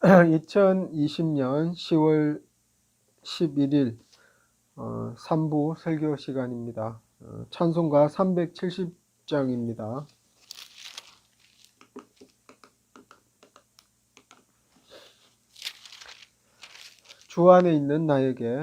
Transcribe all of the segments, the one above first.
2020년 10월 11일 어, 3부 설교 시간입니다. 어, 찬송가 370장입니다. 주 안에 있는 나에게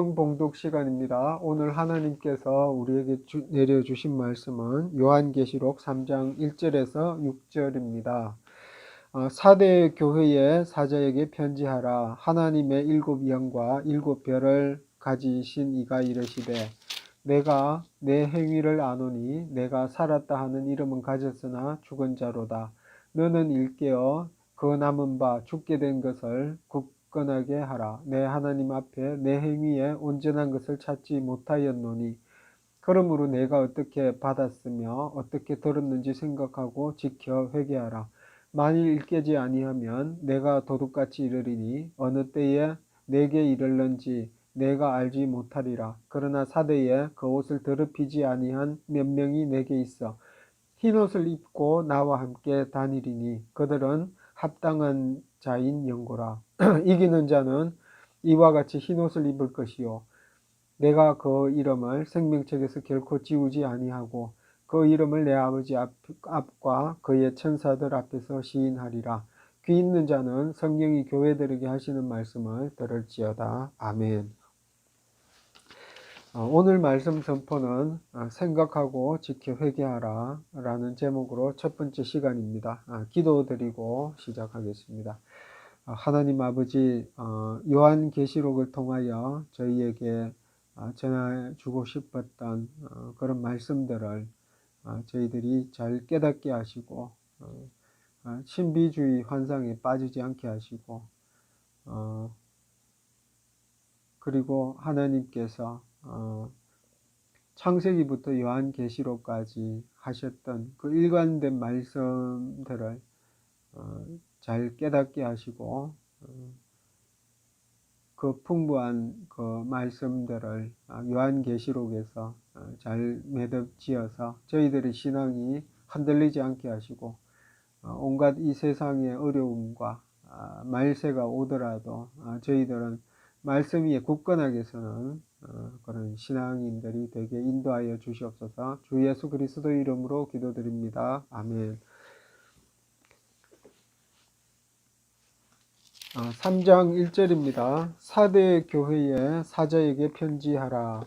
성경 봉독 시간입니다. 오늘 하나님께서 우리에게 주- 내려주신 말씀은 요한계시록 3장 1절에서 6절입니다. 어, 사대 교회의 사자에게 편지하라. 하나님의 일곱 영과 일곱 별을 가지신 이가 이르시되 내가 내 행위를 아노니 내가 살았다 하는 이름은 가졌으나 죽은 자로다. 너는 일깨어 그 남은 바 죽게 된 것을 굳건하게 하라. 내 하나님 앞에 내 행위에 온전한 것을 찾지 못하였노니 그러므로 내가 어떻게 받았으며 어떻게 들었는지 생각하고 지켜 회개하라. 만일 일깨지 아니하면 내가 도둑같이 이르리니 어느 때에 내게 이를는지 내가 알지 못하리라. 그러나 사대에 그 옷을 더럽히지 아니한 몇 명이 내게 있어 흰 옷을 입고 나와 함께 다니리니 그들은 합당한 자인 영고라. 이기는 자는 이와 같이 흰 옷을 입을 것이요 내가 그 이름을 생명책에서 결코 지우지 아니하고 그 이름을 내 아버지 앞, 앞과 그의 천사들 앞에서 시인하리라. 귀 있는 자는 성령이 교회들에게 하시는 말씀을 들을지어다. 아멘. 어, 오늘 말씀 선포는 어, 생각하고 지켜 회개하라 라는 제목으로 첫 번째 시간입니다. 아, 기도드리고 시작하겠습니다. 아, 하나님 아버지 어, 요한 계시록을 통하여 저희에게 아, 전해주고 싶었던 어, 그런 말씀들을 아, 저희들이 잘 깨닫게 하시고 어, 아, 신비주의 환상에 빠지지 않게 하시고 어, 그리고 하나님께서 어, 창세기부터 요한계시록까지 하셨던 그 일관된 말씀들을 어, 잘 깨닫게 하시고 어, 그 풍부한 그 말씀들을 아, 요한계시록에서 어, 잘 매듭지어서 저희들의 신앙이 흔들리지 않게 하시고 어, 온갖 이 세상의 어려움과 아, 말세가 오더라도 아, 저희들은 말씀 위에 굳건하게 서는 어, 그런 신앙인들이 되게 인도하여 주시옵소서 주 예수 그리스도 이름으로 기도드립니다. 아멘. 3장 1절입니다. 사대 교회의 사자에게 편지하라.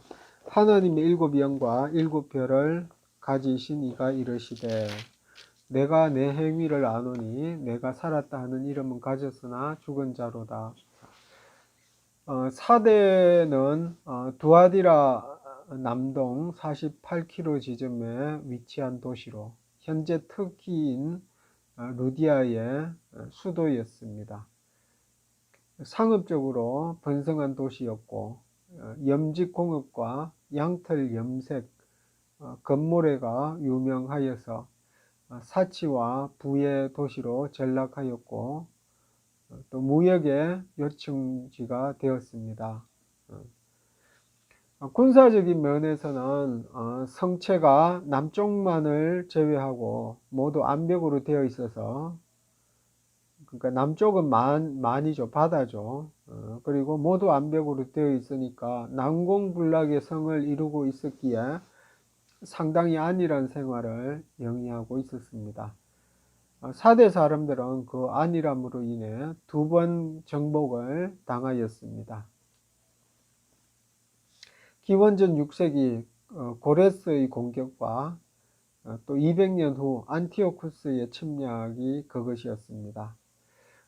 하나님의 일곱 영과 일곱 별을 가지신 이가 이르시되 내가 내 행위를 아노니 내가 살았다 하는 이름은 가졌으나 죽은 자로다. 어, 사대는 어, 두아디라 남동 48km 지점에 위치한 도시로 현재 터키인 어, 루디아의 수도였습니다. 상업적으로 번성한 도시였고 염직공업과 양털 염색, 건모래가 유명하여서 사치와 부의 도시로 전락하였고 또 무역의 요충지가 되었습니다. 군사적인 면에서는 성체가 남쪽만을 제외하고 모두 암벽으로 되어 있어서 그러니까 남쪽은 만, 만이죠. 바다죠. 어, 그리고 모두 암벽으로 되어 있으니까 난공불락의 성을 이루고 있었기에 상당히 안일한 생활을 영위하고 있었습니다. 어, 사대 사람들은 그 안일함으로 인해 두 번 정복을 당하였습니다. 기원전 6세기 어, 고레스의 공격과 어, 또 200년 후 안티오쿠스의 침략이 그것이었습니다.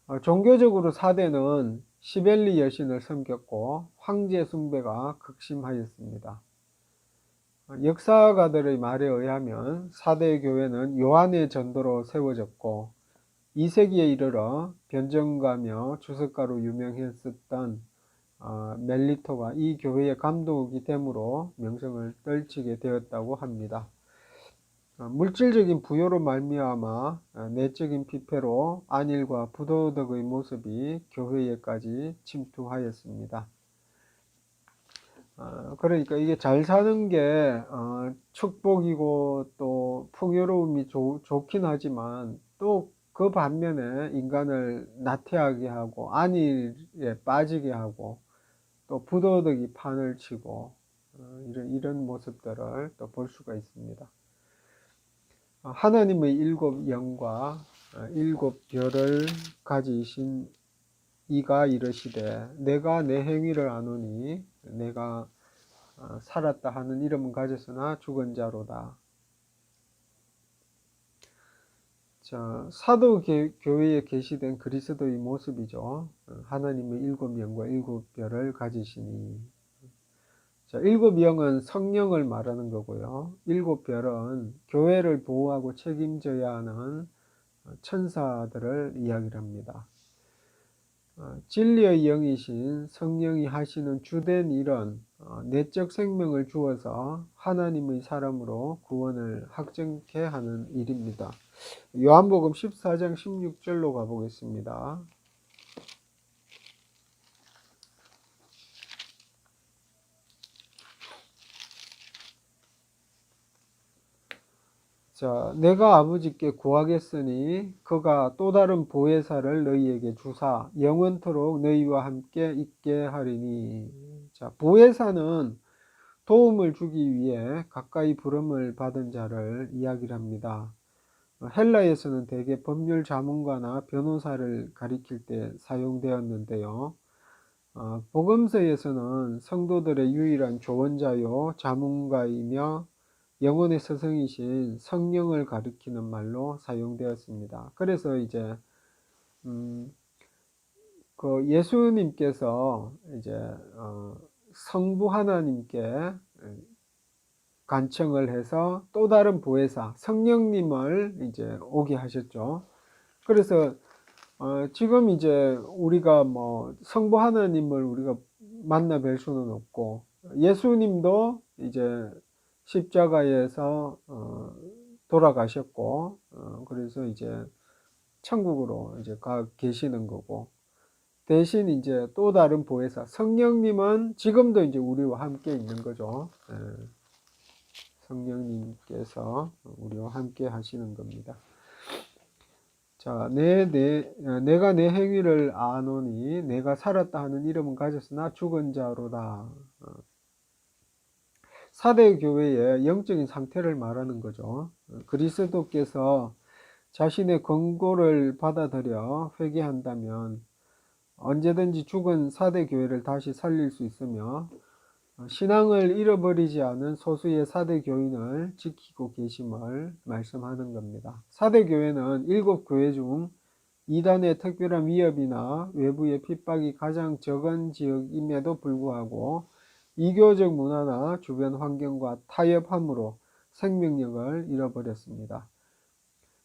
어, 종교적으로 사대는 시벨리 여신을 섬겼고 황제 숭배가 극심하였습니다. 어, 역사가들의 말에 의하면 사대 교회는 요한의 전도로 세워졌고 2세기에 이르러 변정가며 주석가로 유명했었던 어, 멜리토가 이 교회의 감독이 되므로 명성을 떨치게 되었다고 합니다. 어, 물질적인 부여로 말미암아 어, 내적인 피폐로 안일과 부도덕의 모습이 교회에까지 침투하였습니다. 어, 그러니까 이게 잘 사는 게 축복이고 또 풍요로움이 좋, 좋긴 하지만 또 그 반면에 인간을 나태하게 하고 안일에 빠지게 하고 또 부도덕이 판을 치고 이런 이런 모습들을 또 볼 수가 있습니다. 하나님의 일곱 영과 일곱 별을 가지신 이가 이르시되 내가 내 행위를 아노니 내가 어, 살았다 하는 이름은 가졌으나 죽은 자로다. 자, 사도 교회에 계시된 그리스도의 모습이죠. 하나님의 일곱 영과 일곱 별을 가지시니 자, 일곱 영은 성령을 말하는 거고요. 일곱 별은 교회를 보호하고 책임져야 하는 천사들을 이야기를 합니다. 어, 진리의 영이신 성령이 하시는 주된 일은 어, 내적 생명을 주어서 하나님의 사람으로 구원을 확정케 하는 일입니다. 요한복음 14장 16절로 가보겠습니다. 자, 내가 아버지께 구하겠으니 그가 또 다른 보혜사를 너희에게 주사 영원토록 너희와 함께 있게 하리니. 자, 보혜사는 도움을 주기 위해 가까이 부름을 받은 자를 이야기를 합니다. 헬라에서는 대개 법률 자문가나 변호사를 가리킬 때 사용되었는데요. 어, 복음서에서는 성도들의 유일한 조언자요 자문가이며 영혼의 스승이신 성령을 가리키는 말로 사용되었습니다. 그래서 이제 음, 그 예수님께서 이제 어, 성부 하나님께 간청을 해서 또 다른 보혜사 성령님을 이제 오게 하셨죠. 그래서 어, 지금 이제 우리가 뭐 성부 하나님을 우리가 만나 뵐 수는 없고 예수님도 이제 십자가에서 어, 돌아가셨고 어, 그래서 이제 천국으로 이제 가 계시는 거고 대신 이제 또 다른 보혜사 성령님은 지금도 이제 우리와 함께 있는 거죠. 예. 성령님께서 우리와 함께 하시는 겁니다. 자, 내, 내, 내가 내 행위를 아노니 내가 살았다 하는 이름은 가졌으나 죽은 자로다. 어. 사대 교회의 영적인 상태를 말하는 거죠. 그리스도께서 자신의 권고를 받아들여 회개한다면 언제든지 죽은 사대 교회를 다시 살릴 수 있으며 신앙을 잃어버리지 않은 소수의 사대 교인을 지키고 계심을 말씀하는 겁니다. 사대 교회는 일곱 교회 중 이단의 특별한 위협이나 외부의 핍박이 가장 적은 지역임에도 불구하고 이교적 문화나 주변 환경과 타협함으로 생명력을 잃어버렸습니다.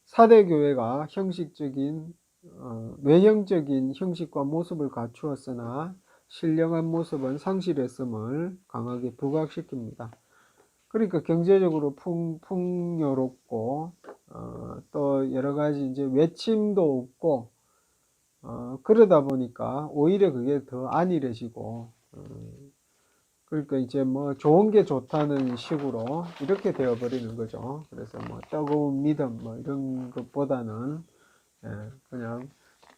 사대 교회가 형식적인 어, 외형적인 형식과 모습을 갖추었으나 신령한 모습은 상실했음을 강하게 부각시킵니다. 그러니까 경제적으로 풍, 풍요롭고 어, 또 여러 가지 이제 외침도 없고 어, 그러다 보니까 오히려 그게 더 안일해지고 어, 그러니까 이제 뭐 좋은 게 좋다는 식으로 이렇게 되어버리는 거죠. 그래서 뭐 뜨거운 믿음 뭐 이런 것보다는 예, 그냥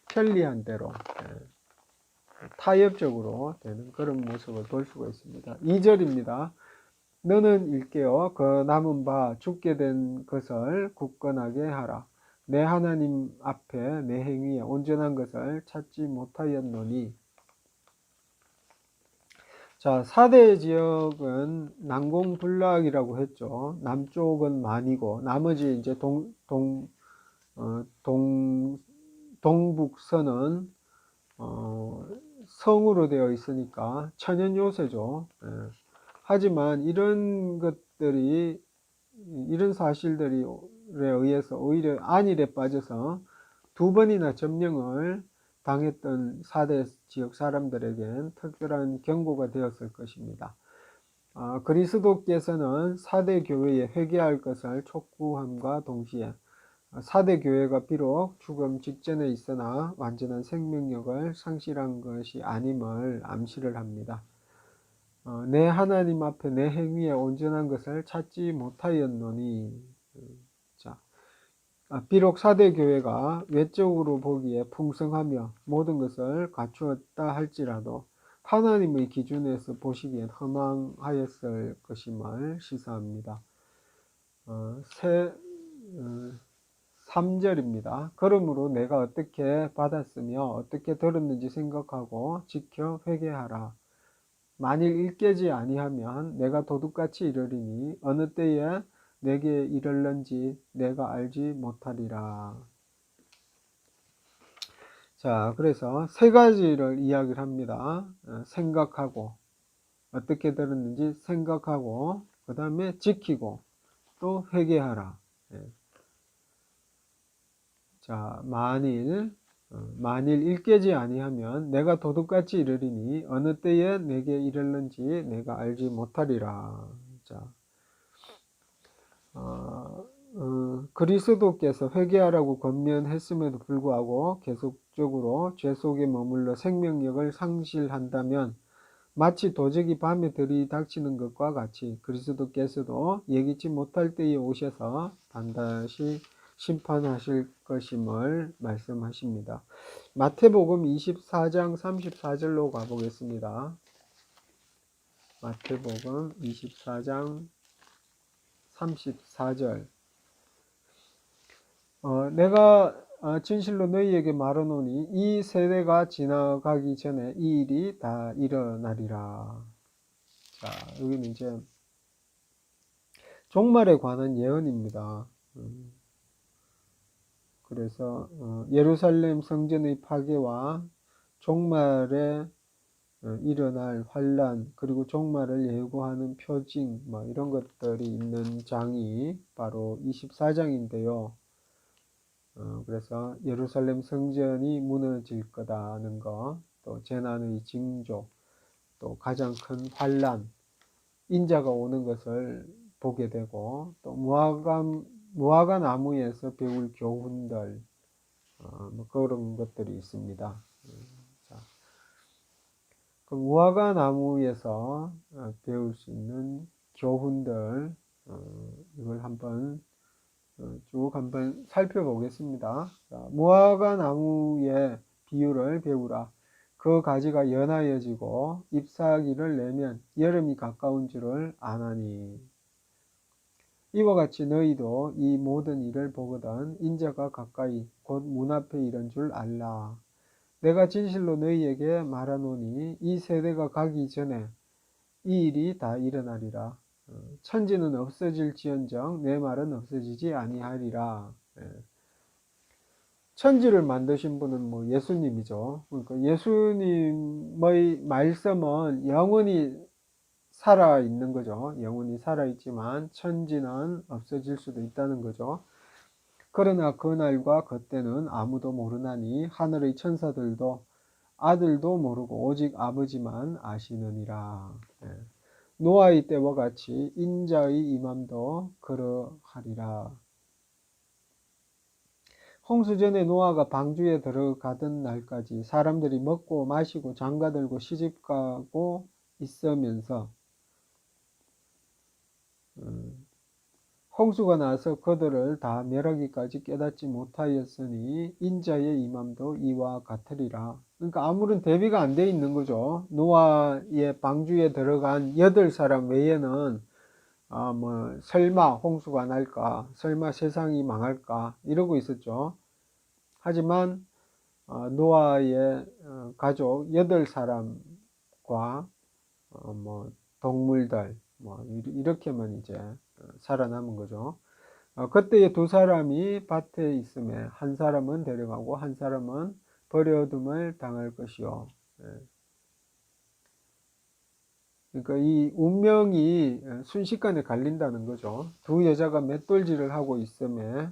편리한 대로 예, 타협적으로 되는 그런 모습을 볼 수가 있습니다. 2절입니다. 너는 일깨어 그 남은 바 죽게 된 것을 굳건하게 하라. 내 하나님 앞에 내 행위에 온전한 것을 찾지 못하였노니 자, 4대 지역은 난공불락이라고 했죠. 남쪽은 만이고 나머지 이제 동, 동, 어, 동, 동북선은 어, 성으로 되어 있으니까 천연 요새죠. 예. 하지만 이런 것들이 이런 사실들이 에 의해서 오히려 안일에 빠져서 두 번이나 점령을 당했던 사대 지역 사람들에겐 특별한 경고가 되었을 것입니다. 아, 그리스도께서는 사대 교회에 회개할 것을 촉구함과 동시에 사대 교회가 비록 죽음 직전에 있으나 완전한 생명력을 상실한 것이 아님을 암시를 합니다. 어, 내 하나님 앞에 내 행위에 온전한 것을 찾지 못하였노니 자, 아, 비록 사대 교회가 외적으로 보기에 풍성하며 모든 것을 갖추었다 할지라도 하나님의 기준에서 보시기엔 허망하였을 것임을 시사합니다. 어, 새, 어, 3절입니다. 그러므로 내가 어떻게 받았으며 어떻게 들었는지 생각하고 지켜 회개하라. 만일 일깨지 아니하면 내가 도둑같이 이르리니 어느 때에 내게 이를는지 내가 알지 못하리라. 자, 그래서 세 가지를 이야기를 합니다. 어, 생각하고, 어떻게 들었는지 생각하고, 그 다음에 지키고, 또 회개하라. 예. 자, 만일 어, 만일 일깨지 아니하면 내가 도둑같이 이르리니 어느 때에 내게 이르는지 내가 알지 못하리라. 자, 어, 어, 그리스도께서 회개하라고 권면했음에도 불구하고 계속적으로 죄 속에 머물러 생명력을 상실한다면 마치 도적이 밤에 들이닥치는 것과 같이 그리스도께서도 예기치 못할 때에 오셔서 반드시 심판하실 것임을 말씀하십니다. 마태복음 24장 34절로 가보겠습니다. 마태복음 24장 34절 어, 내가 어, 진실로 너희에게 말하노니 이 세대가 지나가기 전에 이 일이 다 일어나리라. 자, 여기는 이제 종말에 관한 예언입니다. 음. 그래서 어, 예루살렘 성전의 파괴와 종말에 어, 일어날 환란 그리고 종말을 예고하는 표징 뭐 이런 것들이 있는 장이 바로 24장인데요. 어, 그래서 예루살렘 성전이 무너질 거다는 거, 또 재난의 징조, 또 가장 큰 환란, 인자가 오는 것을 보게 되고 또 무화과 무화과 나무에서 배울 교훈들 어, 뭐 그런 것들이 있습니다. 음, 자, 그 무화과 나무에서 어, 배울 수 있는 교훈들 어, 이걸 한번 어, 쭉 한번 살펴보겠습니다. 자, 무화과 나무의 비유를 배우라. 그 가지가 연하여지고 잎사귀를 내면 여름이 가까운 줄을 아나니. 이와 같이 너희도 이 모든 일을 보거든 인자가 가까이 곧 문 앞에 이른 줄 알라. 내가 진실로 너희에게 말하노니 이 세대가 가기 전에 이 일이 다 일어나리라. 어, 천지는 없어질지언정 내 말은 없어지지 아니하리라. 예. 천지를 만드신 분은 뭐 예수님이죠. 그러니까 예수님의 말씀은 영원히 살아 있는 거죠. 영원히 살아 있지만 천지는 없어질 수도 있다는 거죠. 그러나 그날과 그때는 아무도 모르나니 하늘의 천사들도 아들도 모르고 오직 아버지만 아시느니라. 예. 노아의 때와 같이 인자의 임함도 그러하리라. 홍수 전에 노아가 방주에 들어가던 날까지 사람들이 먹고 마시고 장가들고 시집가고 있으면서 음, 홍수가 나서 그들을 다 멸하기까지 깨닫지 못하였으니 인자의 임함도 이와 같으리라. 그러니까 아무런 대비가 안 돼 있는 거죠. 노아의 방주에 들어간 여덟 사람 외에는 아, 뭐, 설마 홍수가 날까, 설마 세상이 망할까, 이러고 있었죠. 하지만, 어, 노아의 어, 가족 여덟 사람과, 어, 뭐, 동물들, 뭐, 이렇게만 이제 살아남은 거죠. 어, 그때의 두 사람이 밭에 있음에 한 사람은 데려가고 한 사람은 버려둠을 당할 것이요. 예. 그러니까 이 운명이 순식간에 갈린다는 거죠. 두 여자가 맷돌질을 하고 있음에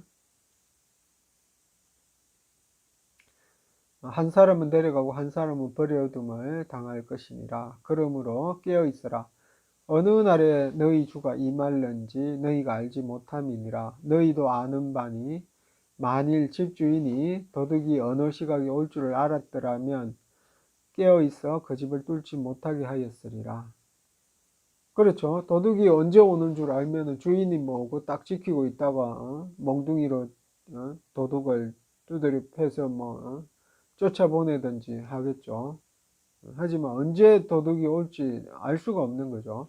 한 사람은 데려가고 한 사람은 버려둠을 당할 것이니라. 그러므로 깨어 있어라. 어느 날에 너희 주가 임할는지 너희가 알지 못함이니라. 너희도 아는 바니 만일 집주인이 도둑이 어느 시각에 올 줄을 알았더라면 깨어 있어 그 집을 뚫지 못하게 하였으리라. 그렇죠. 도둑이 언제 오는 줄 알면 주인이 뭐고 딱 지키고 있다가 어? 멍둥이로 어? 도둑을 두드려 패서 뭐 어? 쫓아보내든지 하겠죠. 하지만 언제 도둑이 올지 알 수가 없는 거죠.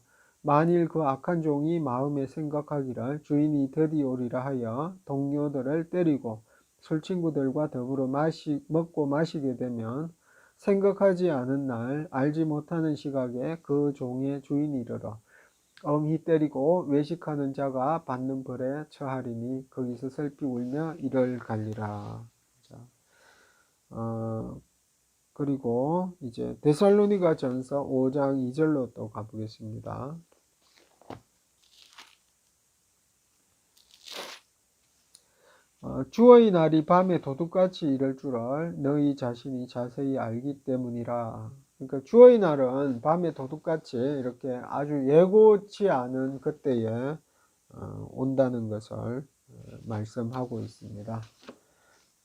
만일 그 악한 종이 마음에 생각하기를 주인이 드디 오리라 하여 동료들을 때리고 술 친구들과 더불어 마시, 먹고 마시게 되면 생각하지 않은 날 알지 못하는 시각에 그 종의 주인이 이르러 엄히 때리고 외식하는 자가 받는 벌에 처하리니 거기서 슬피 울며 이를 갈리라. 자, 어, 그리고 이제 데살로니가 전서 5장 2절로 또 가보겠습니다. 주의 날이 밤에 도둑같이 이럴 줄을 너희 자신이 자세히 알기 때문이라. 그러니까 주의 날은 밤에 도둑같이 이렇게 아주 예고치 않은 그때에 어, 온다는 것을 어, 말씀하고 있습니다.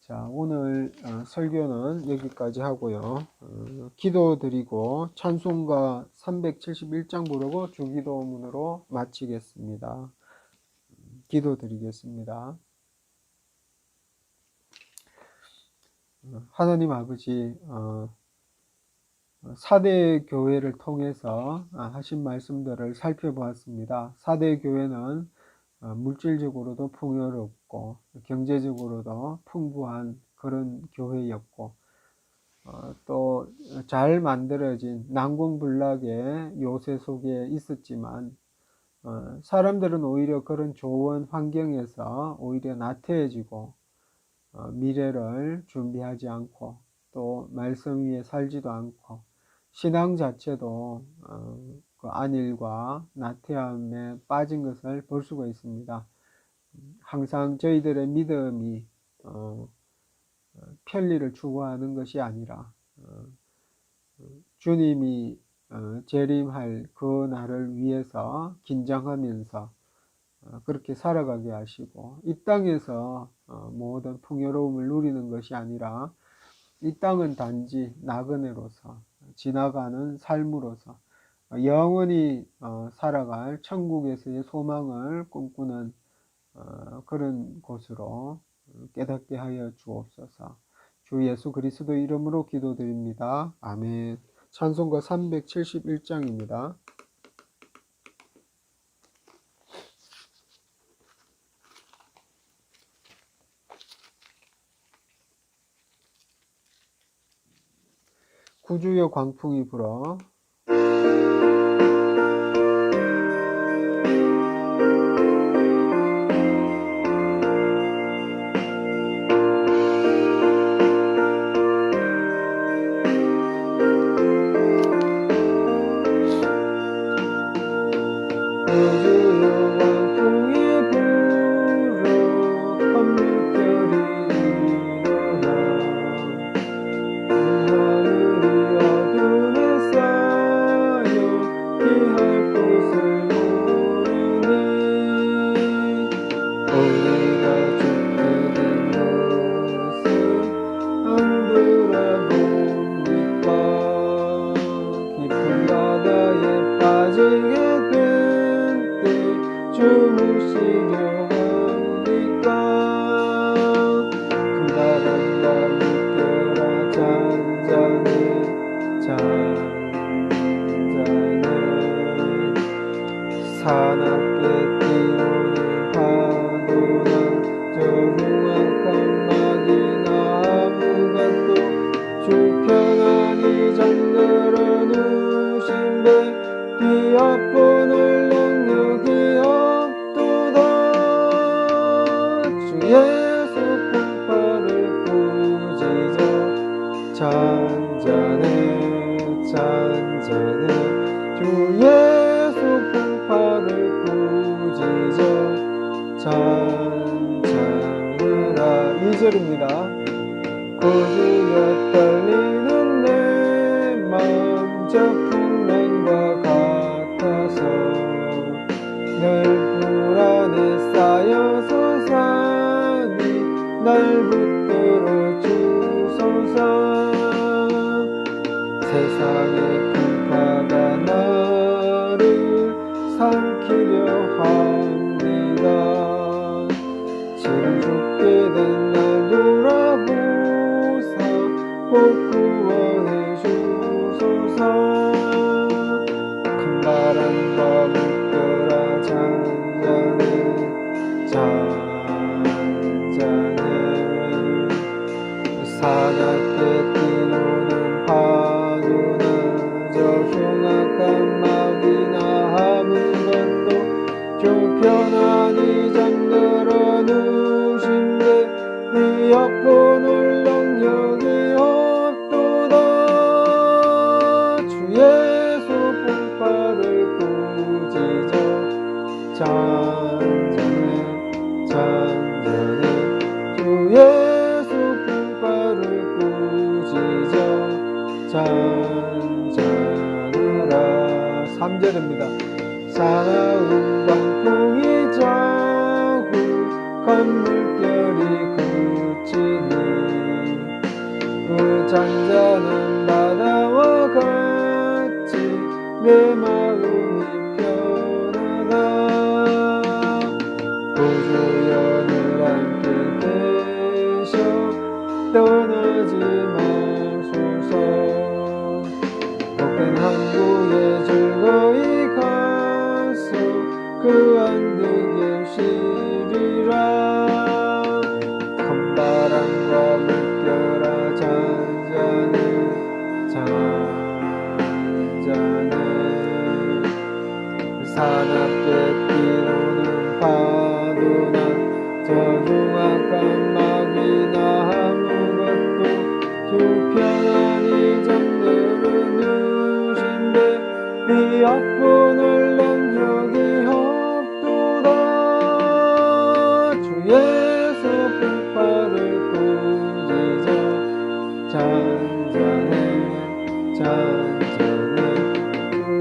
자, 오늘 어, 설교는 여기까지 하고요. 기도 드리고 찬송가 371장 부르고 주기도문으로 마치겠습니다. 기도 드리겠습니다. 하나님 아버지, 사대 교회를 통해서 아, 하신 말씀들을 살펴보았습니다. 사대 교회는 어, 물질적으로도 풍요롭고 경제적으로도 풍부한 그런 교회였고 어, 또잘 만들어진 난공불락의 요새 속에 있었지만 어, 사람들은 오히려 그런 좋은 환경에서 오히려 나태해지고 어, 미래를 준비하지 않고 또 말씀 위에 살지도 않고 신앙 자체도 어, 그 안일과 나태함에 빠진 것을 볼 수가 있습니다. 항상 저희들의 믿음이 어, 편리를 추구하는 것이 아니라 어, 주님이 어, 재림할 그 날을 위해서 긴장하면서 어, 그렇게 살아가게 하시고 이 땅에서 어, 모든 풍요로움을 누리는 것이 아니라 이 땅은 단지 나그네로서 지나가는 삶으로서 영원히 어, 살아갈 천국에서의 소망을 꿈꾸는 어, 그런 곳으로 깨닫게 하여 주옵소서. 주 예수 그리스도 이름으로 기도드립니다. 아멘. 찬송가 371장입니다. 구주여 광풍이 불어 잔잔해 잔잔해 사납 세상의 떠나지 마소서 복된 항구에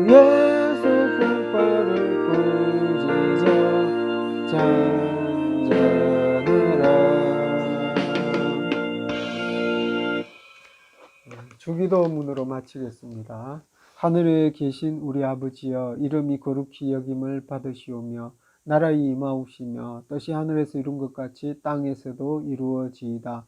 예수 불파를 꾸짖어 잔잔하라 주기도문으로 마치겠습니다. 하늘에 계신 우리 아버지여 이름이 거룩히 여김을 받으시오며 나라의 임하옵시며 뜻이 하늘에서 이룬 것 같이 땅에서도 이루어지이다.